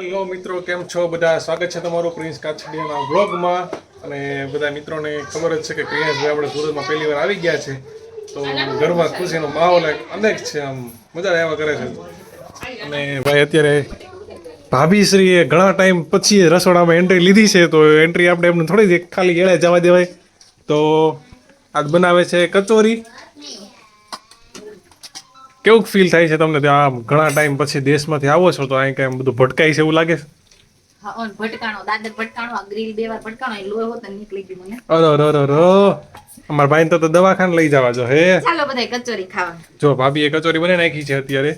Hello મિત્રો, કેમ છો? બધા સ્વાગત છે તમારું પ્રિન્સ કાછડિયાના વ્લોગમાં. અને બધા મિત્રોને ખબર જ છે કે પ્રિયાંશભાઈ આપણે સુરતમાં પહેલી વાર આવી ગયા છે. તો ઘરમાં ખુશીનો માહોલ અનેક છે આમ. મજા આવ્યા કરે છે. અને ભાઈ અત્યારે ભાભીશ્રીએ ઘણા ટાઈમ પછી રસોડામાં એન્ટ્રી લીધી છે, તો એન્ટ્રી આપણે એમને થોડી જ ખાલી એળે જવા દેવાય. તો આજ બનાવે છે કચોરી. કેવું ફીલ થાય છે તમને? ત્યાં આમ ઘણા ટાઈમ પછી દેશમાંથી આવો છો તો અહીં કઈ બધું ભટકાય છે એવું લાગે છે? હા ભટકાણો દાદર ભટકાણો આ ગ્રીલ બે વાર ભટકાણો એ લોહી હોત નીકળી ગયું મને. અરે અરે અરે અરે. અમારા ભાઈને તો તો દવાખાને લઈ જવા જો હે? ચાલો બધા કચોરી ખાવા જો ભાભીએ કચોરી બનાવી નાખી છે અત્યારે.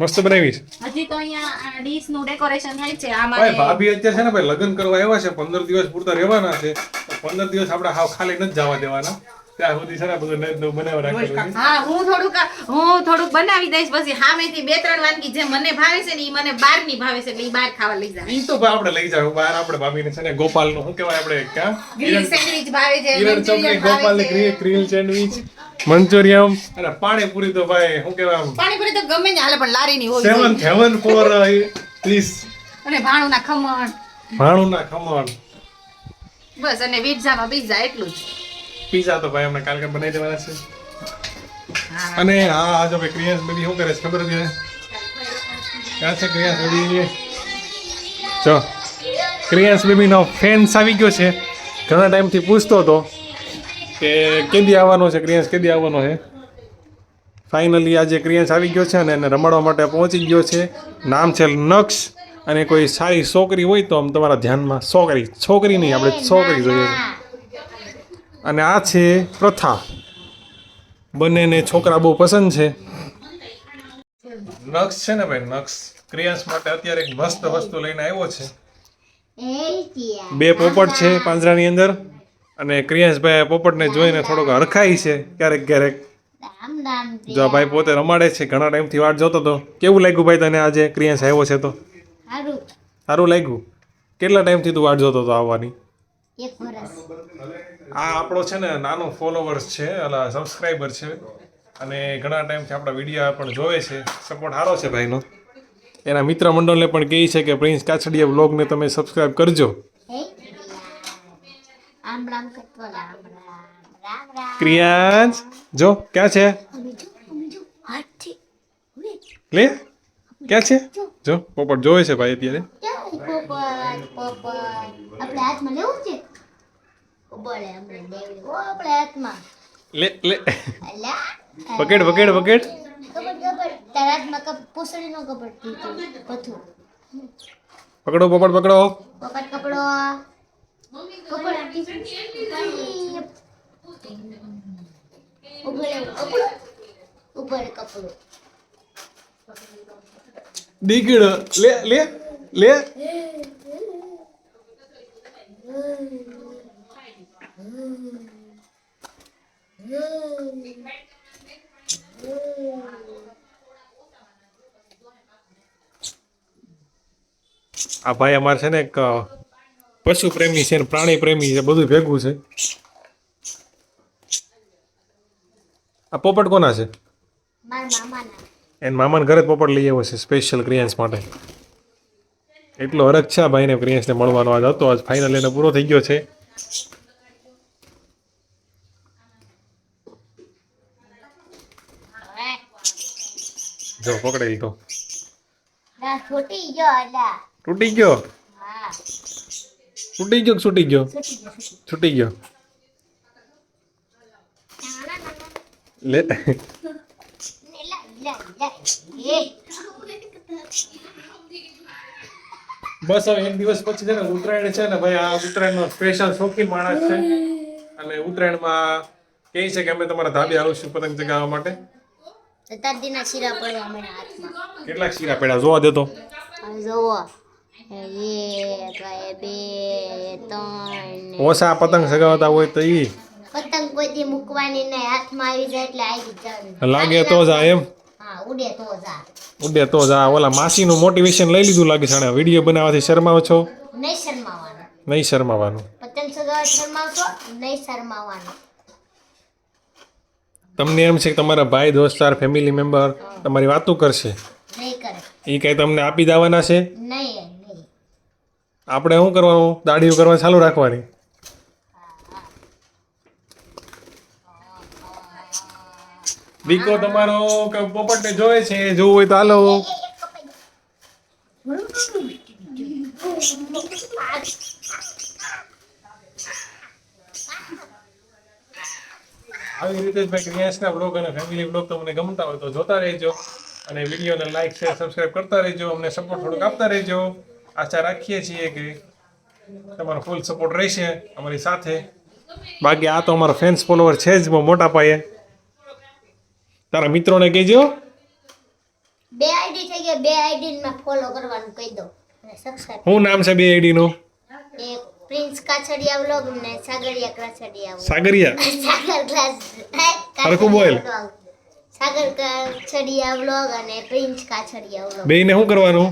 મસ્ત બનાવી છે? હજી તો અહીંયા ડીશનું ડેકોરેશન થાય છે આ મારે ભાભી અત્યારે છે ને ભાઈ લગ્ન કરવા આવ્યા છે પંદર દિવસ પૂરતા રહેવાના છે. તો પંદર દિવસ આપણે હાવ ખાલી નથી જવા દેવાના. ત્યાં સુધી છે બધું નવું નવું બનાવી રાખેલું હા હું થોડુંક હું થોડુંક બનાવી દઈશ પછી સામેથી બે ત્રણ વાનગી જે મને ભાવે છે ને એ મને બહારની ભાવે છે એટલે ઈ ખાવા લઈ જાય ઈ તો આપણે લઈ જાવ બહાર આપણે ભાભીને છે ને ગોપાલનું શું કહેવાય આપણે ક્યાં? ગ્રીલ સેન્ડવિચ ભાવે છે કિરણ ચોકડી ગોપાલ ભાવે ગ્રીલ સેન્ડવિચ મંચુરિયમ. અને પાણીપુરી તો ભાઈ શું કહેવાય પાણીપુરી તો ગમે ને હાલે પણ લારી ની હોવી સેવન હેવન ફોર પ્લીઝ અને ભાણું ના ખમણ. ભાણું ના ખમણ. બસ અને પિઝામાં પિઝા એટલું જ. પીઝા તો ભાઈ અમને કાલકે બનાવી દેવાના છે. અને હા આ જો ભાઈ ક્રિયાંશ બેબી શું કરે છે ખબર છે? ક્યાં છે ક્રિયાસ બેબી? જો ક્રિયાસ બેબીનો ફેન્સ આવી ગયો છે. ઘણા ટાઈમથી પૂછતો હતો કે કેદી આવવાનો છે ક્રિયાસ કેદી આવવાનો છે? ફાઇનલી આજે ક્રિયાંશ આવી ગયો છે અને એને રમાડવા માટે પહોંચી ગયો છે. નામ છે નક્ષ અને કોઈ સારી છોકરી હોય તો આમ તમારા ધ્યાનમાં છોકરી છોકરી નહીં, આપણે છોકરી જોઈએ છે. અને આ છે પ્રથા. બંનેને છોકરા બહુ પસંદ છે. નક્ષ છે ને ભાઈ નક્ષ ક્રિયાંશ માટે અત્યારે એક મસ્ત વસ્તુ લઈને આવ્યો છે. બે પોપટ છે પાંજરાની અંદર અને ક્રિયાંશભાઈ પોપટને જોઈને થોડોક હરખાય છે ક્યારેક ક્યારેક. જો ભાઈ પોતે રમાડે છે ઘણા ટાઈમથી વાટ જોતો હતો. કેવું લાગ્યું ભાઈ તને આજે ક્રિયાંશ આવ્યો છે તો? સારું લાગ્યું. કેટલા ટાઈમથી તું વાટ જોતો હતો આવવાની? આ આપણો છે ને નાનો ફોલોવર્સ છે અલા સબસ્ક્રાઈબર છે. અને ઘણા ટાઈમથી આપણા વીડિયો પણ જોવે છે. સપોર્ટ સારો છે ભાઈનો. એના મિત્ર મંડળને પણ કહે છે કે પ્રિન્સ કાછડિયા વ્લોગને તમે સબસ્ક્રાઈબ કરજો. ક્રિયાંશ જો ક્યાં છે? લે ક્યાં છે? જો. પોપટ જોવે છે ભાઈ અત્યારે. ક્યાં પોપટ પોપટ આપણે હાથમાં લેવું છે બોલે આપણે દેવી ઓ આપણે હાથમાં લે લે અલા પકેડ પકેડ પકેડ કપડ કપડ તારા હાથમાં કપ પૂસડીનો કપડ દીધું પથું પકડો પોપટ પકડો પોપટ કપડો કપડ ઉપર ઉપર ઉપર કપડો દીકડ લે લે લે આ ભાઈ અમારે છે ને એક પશુ પ્રેમી છે પ્રાણી પ્રેમી છે બધું ભેગું છે. આ પોપટ કોના છે? એને મામાના ઘરે પોપટ લઈ આવ્યો છે સ્પેશિયલ ક્રિયાન્સ માટે. એટલો હરખ છે આ ભાઈને ક્રિયાન્સને મળવાનો. આજ હતો આજ ફાઇનલ એને પૂરો થઈ ગયો છે. જો પકડી લીધો ના છૂટી ગયો અલા તૂટી ગયો? હા. તૂટી ગયો કે છૂટી ગયો? છૂટી ગયો છૂટી છૂટી ગયો. લે. લા લા લા એ બસ હવે એક દિવસ પછી છે ને ઉત્તરાયણ છે ને ભાઈ આ ઉત્તરાયણનો સ્પેશિયલ શોખીન માણસ છે. અને ઉત્તરાયણમાં કહે છે કે અમે તમારા ધાબે આવીશું પતંગ ચગાવવા માટે. શતાબ્દીના શીરા પડ્યા મને હાથમાં. કેટલાક શીરા પેડા જોવા દેતો જોવો. એક બે ત્રણ ઓછા પતંગ સગાવતા હોય તો ઈ. પતંગ કોઈ દી મૂકવાની નહીં. હાથમાં આવી જાય એટલે આવી જાય લાગે તો જા એમ. હા ઉડે તો જા. ઉડે તો જા. ઓલા ઓલા માસીનું મોટિવેશન લઈ લીધું લાગે છે વીડિયો બનાવવાથી શરમાવો છો? નહીં શરમાવાનું. નહીં શરમાવાનું. પતંગ સગાવવા શરમાવશો? નહીં શરમાવાનું. તમને એમ છે કે તમારા ભાઈ દોસ્તાર ફેમિલી મેમ્બર તમારી વાતો કરશે? એ કઈ તમને આપી દેવાના છે? આપણે શું કરવાનું? દાઢીઓ કરવા ચાલુ રાખવાની? દીકો તમારો પોપટને જોવે છે? જોવું હોય તો હાલો. આવી રીતે જ ભાઈ ક્રિયાસના બ્લોગ અને ફેમિલી બ્લોગ તમને ગમતા હોય તો જોતા રહેજો. અને વિડીયોને લાઈક શેર સબસ્ક્રાઇબ કરતા રહેજો. અમને સપોર્ટ થોડોક આપતા રહેજો. આશા રાખીએ છીએ કે તમારો ફૂલ સપોર્ટ રહેશે અમારી સાથે. બાકી આ તો અમારો ફેન્સ ફોલોવર છે જ મોટા પાયે. તારા મિત્રોને કહેજો. બે આઈડી થઈ ગયા બે આઈડી માં ફોલો કરવાનું કહી દો અને સબસ્ક્રાઇબ શું નામ છે બે આઈડીનું એક પ્રિન્સ કાછડિયા વ્લોગ ને સાગરિયા કાછડિયા સાગરિયા? સાગર ક્લાસ બોલ. સાગર કાછડિયા વ્લોગ અને પ્રિન્સ કાછડિયા વ્લોગ. બેયને શું કરવાનું?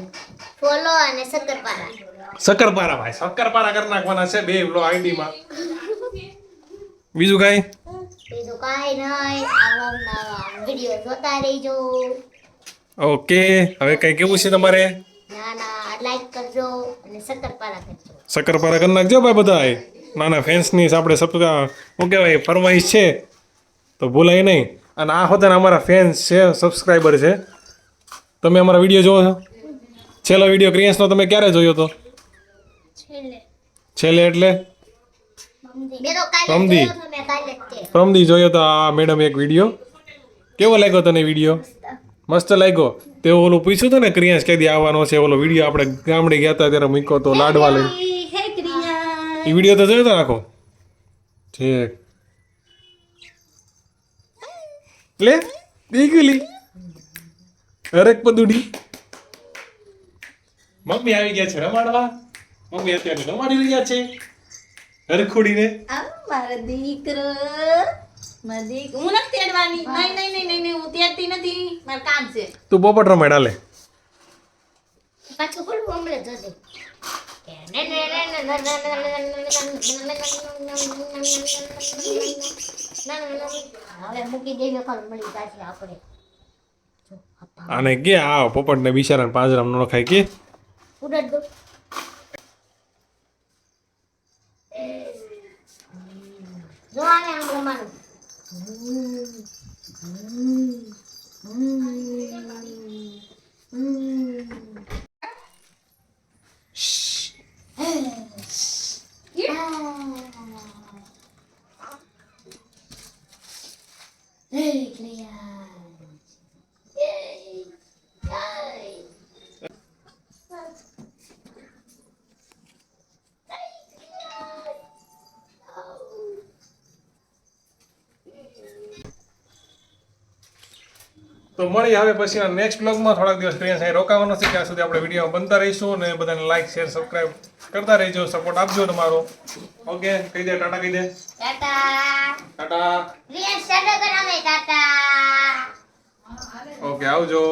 ફોલો અને સક્કરપારા શક્કરપારા ભાઈ શક્કરપારા કરી નાખવાના છે બે આઈડીમાં. બીજું કાઈ? બીજું કાંઈ નહીં આવા નવા વીડિયો જોતા રહેજો. ઓકે હવે કંઈ કેવું છે તમારે? ના ના લાઈક કરજો અને સક્કરપારા કરજો. શક્કરપારા કરી નાખજો ભાઈ બધાય નાના ફેન્સની આપણે શું કહેવાય ફરમાઈશ છે. તો ભૂલાય નહીં. અને આ હોતા અમારા ફેન્સ છે સબસ્ક્રાઈબર છે. તમે અમારા વીડિયો જોવો છો? છેલ્લો વીડિયો ક્રિયાન્સનો તમે ક્યારે જોયો હતો છેલ્લે. એટલે? પ્રમદી પ્રમદી જોયો તો આ મેડમ એક વીડિયો કેવો લાગ્યો તને વીડિયો મસ્ત. લાગ્યો? તે ઓલું પૂછ્યું હતું ને ક્રિયાસ કદી આવવાનો છે ઓલો વીડિયો આપણે ગામડે ગયા હતા ત્યારે મૂક્યો તો લાડવા લઈને. એ વીડિયો તો જોયો તો આખો. ઠીક. લે દીકલી હરેક પદુડી. મમ્મી આવી ગયા છે રમાડવા. મમ્મી અત્યારે રમાડી રહ્યા છે. હરખુડીને. આ મારો દીકરો. હું નથી તેડવાની. નહીં નહીં નહીં નહીં નહીં હું તેડતી નથી. મારે કામ છે. તું પોપટ રમાડ હાલે. પાછું હમણાં હવે મૂકી દેવી કોલ મળી જશે આપણે. આને કે આ પોપટને બિચારાને પાંજરામાં ન ખાય કે? ઉડટ દો. જો આને આમ રમાનું તો મળી હવે પછી નેક્સ્ટ બ્લોગમાં થોડાક દિવસ ક્રિયા અહીં રોકાવાનો છે. ત્યાં સુધી આપણે વીડિયો બનતા રહીશું અને બધાને લાઇક શેર સબસ્ક્રાઈબ કરતા રહેજો. સપોર્ટ આપજો તમારો. ઓકે કહી દે ટાટા કહી દે. ટાટા. ટાટા. ઓકે આવજો.